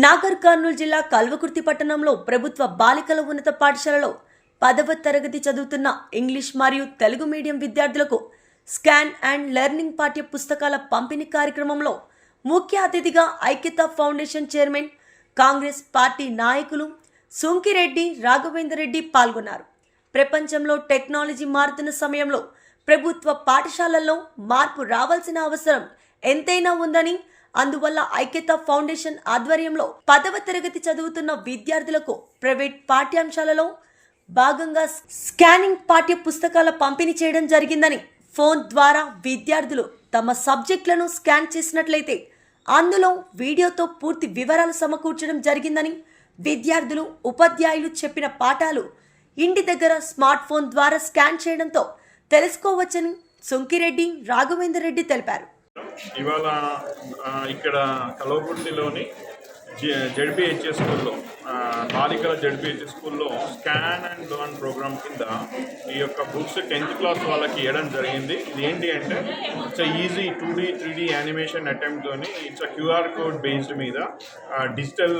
నాగర్ కర్నూలు జిల్లా కల్వకుర్తి పట్టణంలో ప్రభుత్వ బాలికల ఉన్నత పాఠశాలలో పదవ తరగతి చదువుతున్న ఇంగ్లీష్ మరియు తెలుగు మీడియం విద్యార్థులకు స్కాన్ అండ్ లెర్నింగ్ పాఠ్య పుస్తకాల పంపిణీ కార్యక్రమంలో ముఖ్య అతిథిగా ఐక్యత ఫౌండేషన్ చైర్మన్ కాంగ్రెస్ పార్టీ నాయకులు సుంకిరెడ్డి రాఘవేందర్ రెడ్డి పాల్గొన్నారు. ప్రపంచంలో టెక్నాలజీ మారుతున్న సమయంలో ప్రభుత్వ పాఠశాలల్లో మార్పు రావాల్సిన అవసరం ఎంతైనా ఉందని అందువల్ల ఐక్యత ఫౌండేషన్ ఆధ్వర్యంలో పదవ తరగతి చదువుతున్న విద్యార్థులకు ప్రైవేట్ పాఠ్యాంశాలలో భాగంగా స్కానింగ్ పాఠ్య పుస్తకాల పంపిణీ చేయడం జరిగిందని ఫోన్ ద్వారా విద్యార్థులు తమ సబ్జెక్టులను స్కాన్ చేసినట్లయితే అందులో వీడియోతో పూర్తి వివరాలు సమకూర్చడం జరిగిందని విద్యార్థులు ఉపాధ్యాయులు చెప్పిన పాఠాలు ఇంటి దగ్గర స్మార్ట్ ఫోన్ ద్వారా స్కాన్ చేయడంతో తెలుసుకోవచ్చని సుంకిరెడ్డి రాఘవేందర్ రెడ్డి తెలిపారు. ఇవాళ ఇక్కడ కలవగుండిలోని జడ్పిహెచ్ఎస్ స్కూల్లో బాలికల జడ్పిహెచ్ఎస్ స్కూల్లో స్కాన్ అండ్ లర్న్ ప్రోగ్రామ్ కింద ఈ యొక్క బుక్స్ టెన్త్ క్లాస్ వాళ్ళకి ఇవ్వడం జరిగింది. ఇది ఏంటి అంటే it's easy two D three D animation అటెంప్ట్తోని it's QR code based మీద డిజిటల్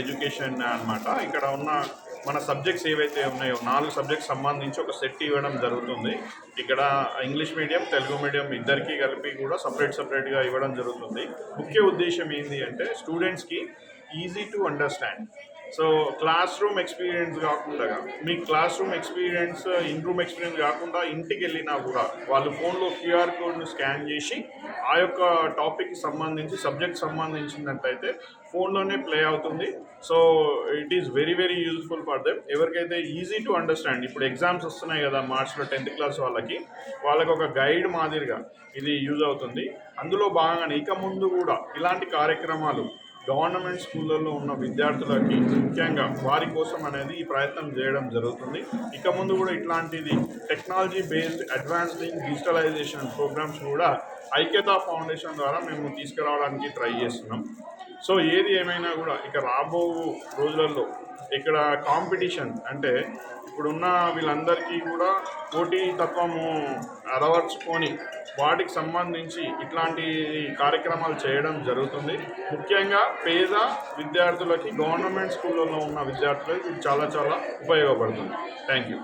ఎడ్యుకేషన్ అన్నమాట. ఇక్కడ ఉన్న మన సబ్జెక్ట్స్ ఏవైతే ఉన్నాయో నాలుగు సబ్జెక్ట్స్ సంబంధించి ఒక సెట్ ఇవ్వడం జరుగుతుంది. ఇక్కడ ఇంగ్లీష్ మీడియం తెలుగు మీడియం ఇద్దరికి కలిపి కూడా సపరేట్ సపరేట్గా ఇవ్వడం జరుగుతుంది. ముఖ్య ఉద్దేశం ఏంటి అంటే స్టూడెంట్స్కి easy to understand so classroom experience కాకుండా మీ classroom experience in room experience కాకుండా ఇంటికి వెళ్ళినా కూడా వాళ్ళు ఫోన్లో క్యూఆర్ కోడ్ను స్కాన్ చేసి ఆ యొక్క టాపిక్కి సంబంధించి సబ్జెక్ట్ సంబంధించినట్టయితే ఫోన్లోనే ప్లే అవుతుంది. So it is very very useful for them ఎవరికైతే ఈజీ టు అండర్స్టాండ్ ఇప్పుడు ఎగ్జామ్స్ వస్తున్నాయి కదా మార్చ్లో టెన్త్ క్లాస్ వాళ్ళకి వాళ్ళకి ఒక గైడ్ మాదిరిగా ఇది యూజ్ అవుతుంది. అందులో భాగంగానే ఇక ముందు కూడా ఇలాంటి కార్యక్రమాలు గవర్నమెంట్ స్కూళ్ళల్లో ఉన్న విద్యార్థులకి ముఖ్యంగా వారి కోసం అనేది ఈ ప్రయత్నం చేయడం జరుగుతుంది. ఇక ముందు కూడా ఇట్లాంటిది technology based advancing digitalization programs కూడా ఐక్యతా ఫౌండేషన్ ద్వారా మేము తీసుకురావడానికి ట్రై చేస్తున్నాం. సో ఏది ఏమైనా కూడా ఇక రాబో రోజులలో ఇక్కడ కాంపిటీషన్ అంటే ఇప్పుడున్న వీళ్ళందరికీ కూడా పోటీ తత్వము అలవర్చుకొని వాటికి సంబంధించి ఇట్లాంటి కార్యక్రమాలు చేయడం జరుగుతుంది. ముఖ్యంగా పేద విద్యార్థులకి గవర్నమెంట్ స్కూళ్ళలో ఉన్న విద్యార్థులకి ఇది చాలా చాలా ఉపయోగపడుతుంది. Thank you